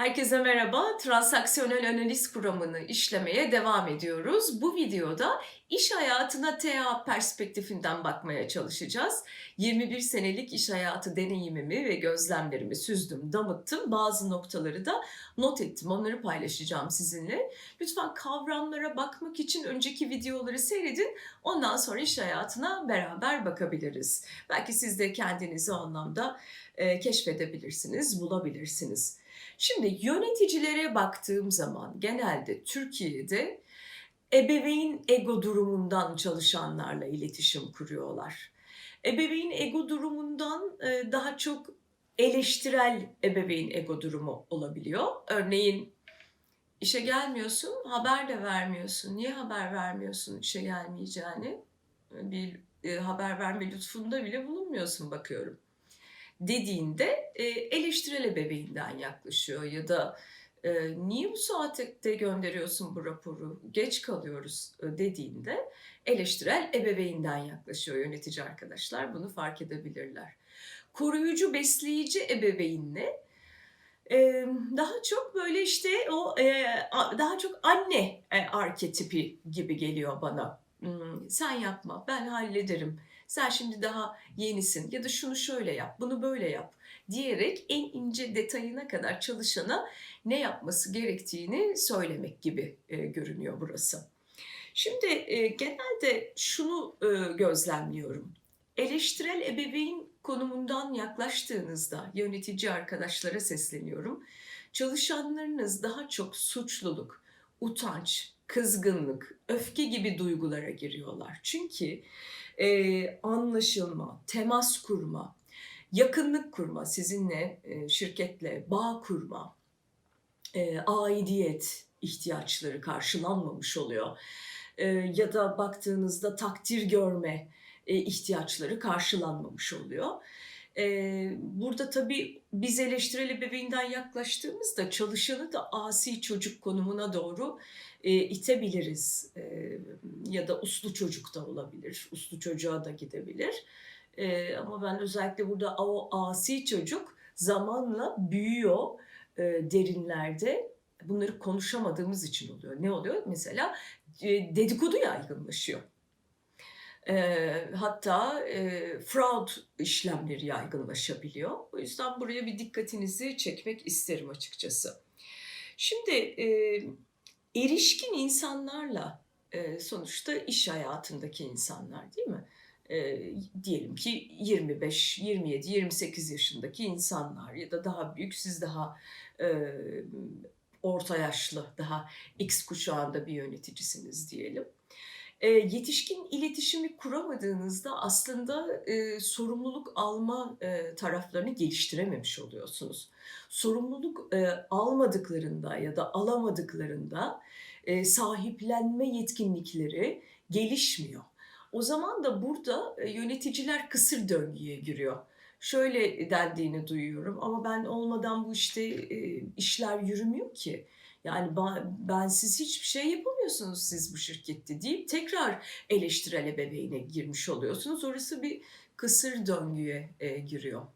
Herkese merhaba. Transaksiyonel analiz kuramını işlemeye devam ediyoruz. Bu videoda iş hayatına TA perspektifinden bakmaya çalışacağız. 21 senelik iş hayatı deneyimimi ve gözlemlerimi süzdüm, damıttım. Bazı noktaları da not ettim. Onları paylaşacağım sizinle. Lütfen kavramlara bakmak için önceki videoları seyredin. Ondan sonra iş hayatına beraber bakabiliriz. Belki siz de kendinizi o anlamda keşfedebilirsiniz, bulabilirsiniz. Şimdi yöneticilere baktığım zaman genelde Türkiye'de ebeveyn ego durumundan çalışanlarla iletişim kuruyorlar. Ebeveyn ego durumundan e, daha çok eleştirel ebeveyn ego durumu olabiliyor. Örneğin işe gelmiyorsun, haber de vermiyorsun. Niye haber vermiyorsun işe gelmeyeceğini? Bir e, haber verme lütfunda bile bulunmuyorsun bakıyorum dediğinde e, eleştirel ebeveynden yaklaşıyor ya da e, niye bu saatte gönderiyorsun bu raporu geç kalıyoruz e, dediğinde eleştirel ebeveynden yaklaşıyor yönetici arkadaşlar bunu fark edebilirler. Koruyucu besleyici ebeveynle e, daha çok böyle işte o e, daha çok anne e, arketipi gibi geliyor bana. Hmm, sen yapma ben hallederim sen şimdi daha yenisin ya da şunu şöyle yap, bunu böyle yap diyerek en ince detayına kadar çalışana ne yapması gerektiğini söylemek gibi e, görünüyor burası. Şimdi e, genelde şunu e, gözlemliyorum. Eleştirel ebeveyn konumundan yaklaştığınızda yönetici arkadaşlara sesleniyorum. Çalışanlarınız daha çok suçluluk, utanç, kızgınlık, öfke gibi duygulara giriyorlar. Çünkü e, anlaşılma, temas kurma, yakınlık kurma, sizinle, e, şirketle bağ kurma, e, aidiyet ihtiyaçları karşılanmamış oluyor. E, ya da baktığınızda takdir görme e, ihtiyaçları karşılanmamış oluyor. Burada tabii biz eleştirel ebeveynden yaklaştığımızda çalışanı da asi çocuk konumuna doğru itebiliriz. Ya da uslu çocuk da olabilir. Uslu çocuğa da gidebilir. Ama ben özellikle burada o asi çocuk zamanla büyüyor derinlerde. Bunları konuşamadığımız için oluyor. Ne oluyor? Mesela dedikodu yaygınlaşıyor. E, hatta e, fraud işlemleri yaygınlaşabiliyor. O yüzden buraya bir dikkatinizi çekmek isterim açıkçası. Şimdi e, erişkin insanlarla e, sonuçta iş hayatındaki insanlar değil mi? E, diyelim ki 25, 27, 28 yaşındaki insanlar ya da daha büyük siz daha e, orta yaşlı, daha X kuşağında bir yöneticisiniz diyelim. E, yetişkin iletişimi kuramadığınızda aslında e, sorumluluk alma e, taraflarını geliştirememiş oluyorsunuz. Sorumluluk e, almadıklarında ya da alamadıklarında e, sahiplenme yetkinlikleri gelişmiyor. O zaman da burada e, yöneticiler kısır döngüye giriyor. Şöyle dendiğini duyuyorum ama ben olmadan bu işte e, işler yürümüyor ki. Yani ben, ben siz hiçbir şey yapamıyorsunuz siz bu şirkette deyip tekrar eleştirel ebeveyne girmiş oluyorsunuz. Orası bir kısır döngüye e, giriyor.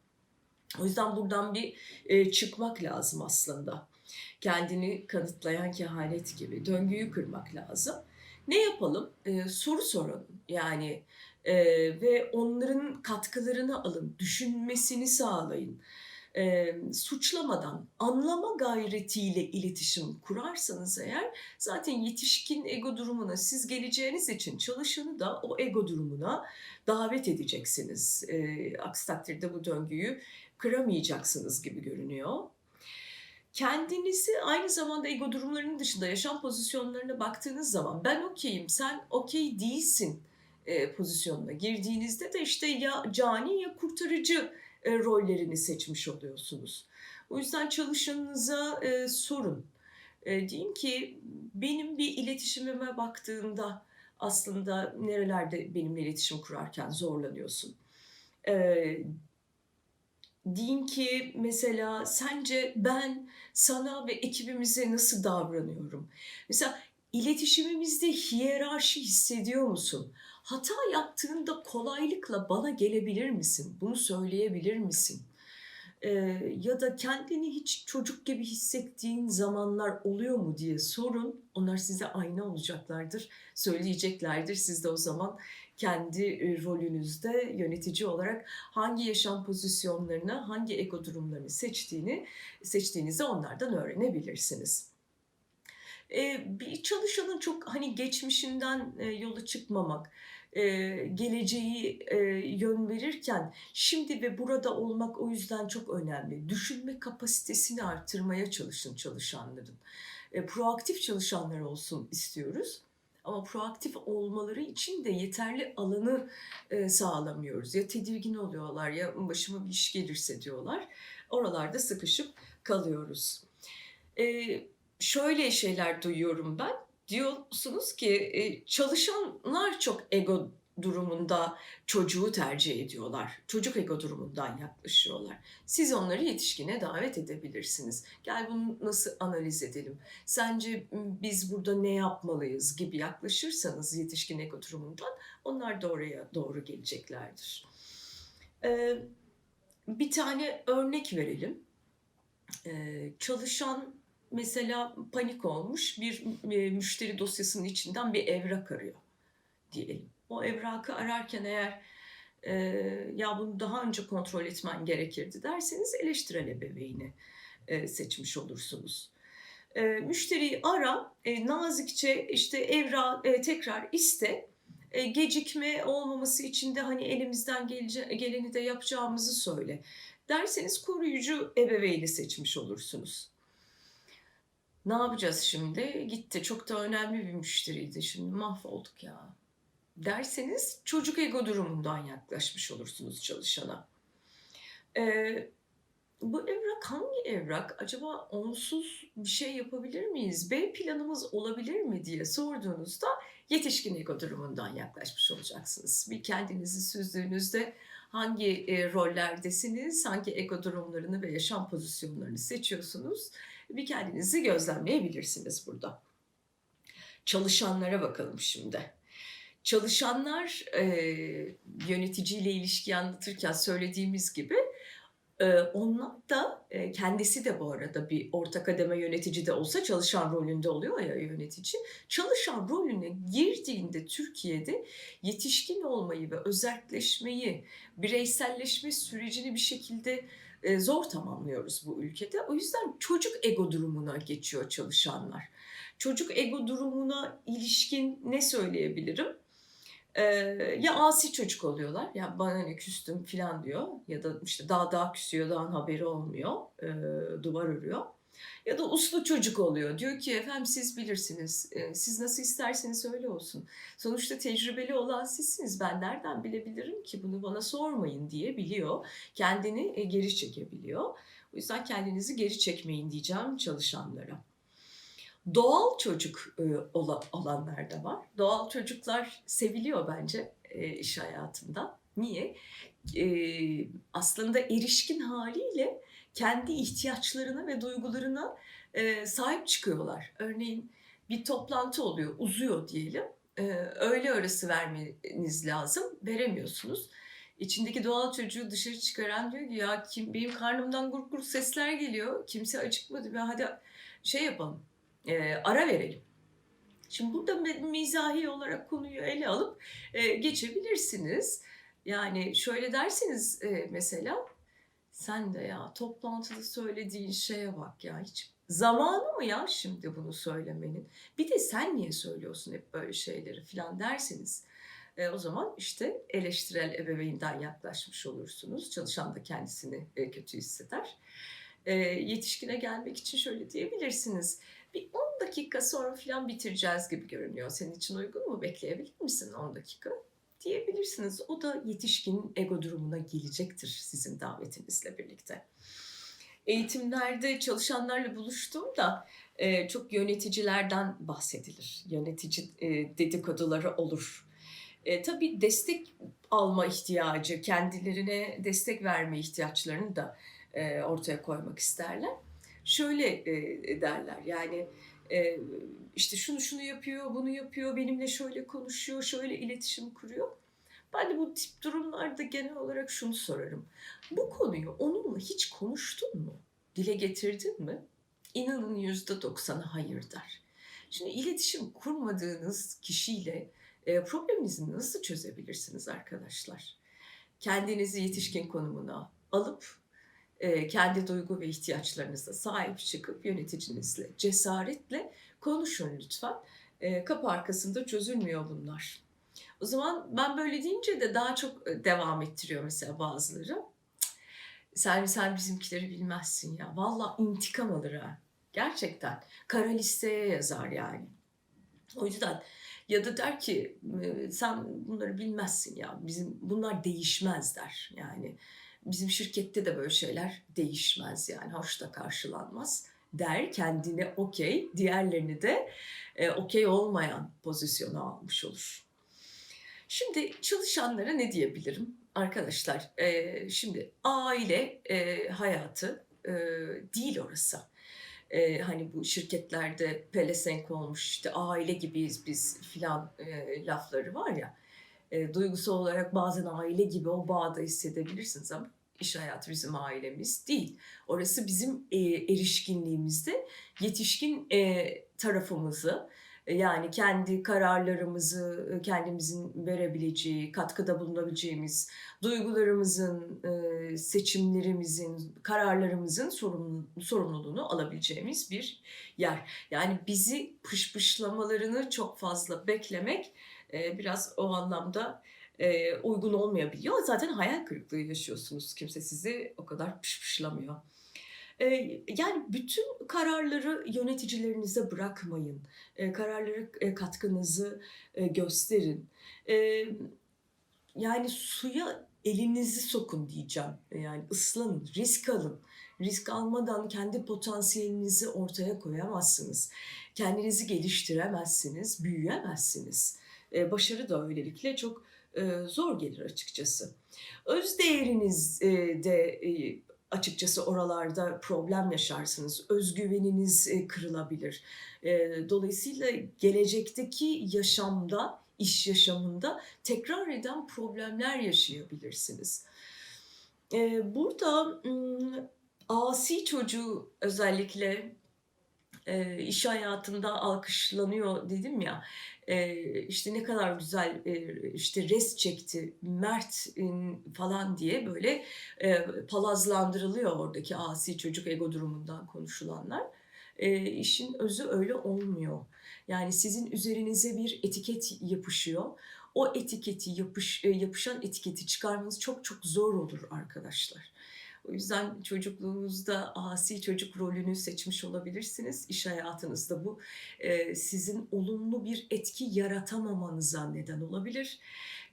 O yüzden buradan bir e, çıkmak lazım aslında. Kendini kanıtlayan kehanet gibi döngüyü kırmak lazım. Ne yapalım? E, soru sorun. Yani e, ve onların katkılarını alın, düşünmesini sağlayın e, suçlamadan, anlama gayretiyle iletişim kurarsanız eğer zaten yetişkin ego durumuna siz geleceğiniz için çalışanı da o ego durumuna davet edeceksiniz. E, aksi takdirde bu döngüyü kıramayacaksınız gibi görünüyor. Kendinizi aynı zamanda ego durumlarının dışında yaşam pozisyonlarına baktığınız zaman ben okeyim, sen okey değilsin e, pozisyonuna girdiğinizde de işte ya cani ya kurtarıcı e, rollerini seçmiş oluyorsunuz. O yüzden çalışanınıza e, sorun. E, deyin ki benim bir iletişimime baktığında aslında nerelerde benimle iletişim kurarken zorlanıyorsun. E, deyin ki mesela sence ben sana ve ekibimize nasıl davranıyorum? Mesela iletişimimizde hiyerarşi hissediyor musun? Hata yaptığında kolaylıkla bana gelebilir misin? Bunu söyleyebilir misin? e, ya da kendini hiç çocuk gibi hissettiğin zamanlar oluyor mu diye sorun. Onlar size ayna olacaklardır, söyleyeceklerdir. Siz de o zaman kendi e, rolünüzde yönetici olarak hangi yaşam pozisyonlarını, hangi ego durumlarını seçtiğini seçtiğinizi onlardan öğrenebilirsiniz. Bir çalışanın çok hani geçmişinden yola çıkmamak, geleceği yön verirken şimdi ve burada olmak o yüzden çok önemli. Düşünme kapasitesini artırmaya çalışın çalışanların. Proaktif çalışanlar olsun istiyoruz. Ama proaktif olmaları için de yeterli alanı sağlamıyoruz. Ya tedirgin oluyorlar ya başıma bir iş gelirse diyorlar. Oralarda sıkışıp kalıyoruz. E, şöyle şeyler duyuyorum ben. Diyorsunuz ki e, çalışanlar çok ego durumunda çocuğu tercih ediyorlar. Çocuk ego durumundan yaklaşıyorlar. Siz onları yetişkine davet edebilirsiniz. Gel bunu nasıl analiz edelim? Sence biz burada ne yapmalıyız gibi yaklaşırsanız yetişkin ego durumundan onlar da oraya doğru geleceklerdir. Ee, bir tane örnek verelim. Ee, çalışan mesela panik olmuş bir e, müşteri dosyasının içinden bir evrak arıyor diyelim. O evrakı ararken eğer e, ya bunu daha önce kontrol etmen gerekirdi derseniz eleştirel ebeveyni e, seçmiş olursunuz. E, müşteriyi ara, e, nazikçe işte evra e, tekrar iste. E, gecikme olmaması için de hani elimizden gelece, geleni de yapacağımızı söyle. Derseniz koruyucu ebeveyni seçmiş olursunuz. Ne yapacağız şimdi? Gitti. Çok da önemli bir müşteriydi. Şimdi mahvolduk ya. Derseniz çocuk ego durumundan yaklaşmış olursunuz çalışana. Ee, bu evrak hangi evrak? Acaba onsuz bir şey yapabilir miyiz? B planımız olabilir mi diye sorduğunuzda yetişkin ego durumundan yaklaşmış olacaksınız. Bir kendinizi süzdüğünüzde hangi e, rollerdesiniz, hangi ego durumlarını ve yaşam pozisyonlarını seçiyorsunuz bir kendinizi gözlemleyebilirsiniz burada. Çalışanlara bakalım şimdi. Çalışanlar e, yöneticiyle ilişki anlatırken söylediğimiz gibi e, onlar da e, kendisi de bu arada bir orta kademe yönetici de olsa çalışan rolünde oluyor ya yönetici. Çalışan rolüne girdiğinde Türkiye'de yetişkin olmayı ve özelleşmeyi, bireyselleşme sürecini bir şekilde zor tamamlıyoruz bu ülkede. O yüzden çocuk ego durumuna geçiyor çalışanlar. Çocuk ego durumuna ilişkin ne söyleyebilirim? Ee, ya asi çocuk oluyorlar ya bana ne küstüm falan diyor ya da işte daha daha küsüyor daha haberi olmuyor e, duvar örüyor ya da uslu çocuk oluyor diyor ki efendim siz bilirsiniz e, siz nasıl isterseniz öyle olsun sonuçta tecrübeli olan sizsiniz ben nereden bilebilirim ki bunu bana sormayın diye biliyor kendini e, geri çekebiliyor o yüzden kendinizi geri çekmeyin diyeceğim çalışanlara. Doğal çocuk e, olanlar da var. Doğal çocuklar seviliyor bence e, iş hayatında. Niye? Aslında erişkin haliyle kendi ihtiyaçlarına ve duygularına sahip çıkıyorlar. Örneğin bir toplantı oluyor, uzuyor diyelim. Öğle arası vermeniz lazım, veremiyorsunuz. İçindeki doğal çocuğu dışarı çıkaran diyor ki ya kim benim karnımdan gurk gurk sesler geliyor. Kimse acıkmadı. Ben hadi şey yapalım e, ara verelim. Şimdi burada mizahi olarak konuyu ele alıp e, geçebilirsiniz. Yani şöyle derseniz e, mesela sen de ya toplantıda söylediğin şeye bak ya hiç zamanı mı ya şimdi bunu söylemenin? Bir de sen niye söylüyorsun hep böyle şeyleri falan derseniz e, o zaman işte eleştirel ebeveynden yaklaşmış olursunuz. Çalışan da kendisini e, kötü hisseder. E, yetişkine gelmek için şöyle diyebilirsiniz bir 10 dakika sonra falan bitireceğiz gibi görünüyor. Senin için uygun mu? Bekleyebilir misin 10 dakika? Diyebilirsiniz. O da yetişkin ego durumuna gelecektir sizin davetinizle birlikte. Eğitimlerde çalışanlarla buluştuğumda e, çok yöneticilerden bahsedilir. Yönetici e, dedikoduları olur. E, tabii destek alma ihtiyacı, kendilerine destek verme ihtiyaçlarını da e, ortaya koymak isterler şöyle e, derler yani e, işte şunu şunu yapıyor, bunu yapıyor, benimle şöyle konuşuyor, şöyle iletişim kuruyor. Ben de bu tip durumlarda genel olarak şunu sorarım. Bu konuyu onunla hiç konuştun mu? Dile getirdin mi? İnanın yüzde doksanı hayır der. Şimdi iletişim kurmadığınız kişiyle e, probleminizi nasıl çözebilirsiniz arkadaşlar? Kendinizi yetişkin konumuna alıp kendi duygu ve ihtiyaçlarınıza sahip çıkıp yöneticinizle cesaretle konuşun lütfen. E, kapı arkasında çözülmüyor bunlar. O zaman ben böyle deyince de daha çok e, devam ettiriyor mesela bazıları. Sen, sen bizimkileri bilmezsin ya. Valla intikam alır ha. Gerçekten. Kara listeye yazar yani. O yüzden ya da der ki e, sen bunları bilmezsin ya. Bizim bunlar değişmez der. Yani bizim şirkette de böyle şeyler değişmez yani. Hoş da karşılanmaz der kendine okey. Diğerlerini de e, okey olmayan pozisyona almış olur. Şimdi çalışanlara ne diyebilirim? Arkadaşlar e, şimdi aile e, hayatı e, değil orası. E, hani bu şirketlerde pelesenk olmuş işte aile gibiyiz biz filan e, lafları var ya. E, duygusal olarak bazen aile gibi o bağda hissedebilirsiniz ama iş hayatı bizim ailemiz değil. Orası bizim e, erişkinliğimizde yetişkin e, tarafımızı e, yani kendi kararlarımızı e, kendimizin verebileceği, katkıda bulunabileceğimiz, duygularımızın, e, seçimlerimizin, kararlarımızın sorumlu, sorumluluğunu alabileceğimiz bir yer. Yani bizi pışpışlamalarını çok fazla beklemek e, biraz o anlamda e, uygun olmayabiliyor. Zaten hayal kırıklığı yaşıyorsunuz. Kimse sizi o kadar pışpışlamıyor. E, yani bütün kararları yöneticilerinize bırakmayın. E, kararlara e, katkınızı gösterin. Yani suya elinizi sokun diyeceğim. Yani ıslanın, risk alın. Risk almadan kendi potansiyelinizi ortaya koyamazsınız. Kendinizi geliştiremezsiniz, büyüyemezsiniz. E, başarı da öylelikle çok e, zor gelir açıkçası. Öz değeriniz e, de açıkçası oralarda problem yaşarsınız. Özgüveniniz kırılabilir. Dolayısıyla gelecekteki yaşamda, iş yaşamında tekrar eden problemler yaşayabilirsiniz. Burada asi çocuğu özellikle iş hayatında alkışlanıyor dedim ya e, işte ne kadar güzel işte res çekti Mert falan diye böyle palazlandırılıyor oradaki asi çocuk ego durumundan konuşulanlar. İşin özü öyle olmuyor. Yani sizin üzerinize bir etiket yapışıyor. O etiketi yapış, yapışan etiketi çıkarmanız çok çok zor olur arkadaşlar. O yüzden çocukluğunuzda asi çocuk rolünü seçmiş olabilirsiniz. İş hayatınızda bu e, sizin olumlu bir etki yaratamamanıza neden olabilir.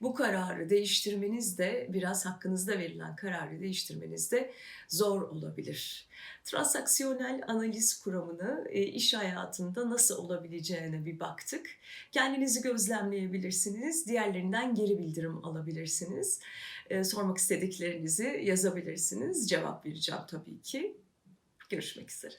Bu kararı değiştirmeniz de biraz hakkınızda verilen kararı değiştirmeniz de zor olabilir. Transaksiyonel analiz kuramını e, iş hayatında nasıl olabileceğine bir baktık. Kendinizi gözlemleyebilirsiniz. Diğerlerinden geri bildirim alabilirsiniz. E, sormak istediklerinizi yazabilirsiniz. Cevap vereceğim tabii ki. Görüşmek üzere.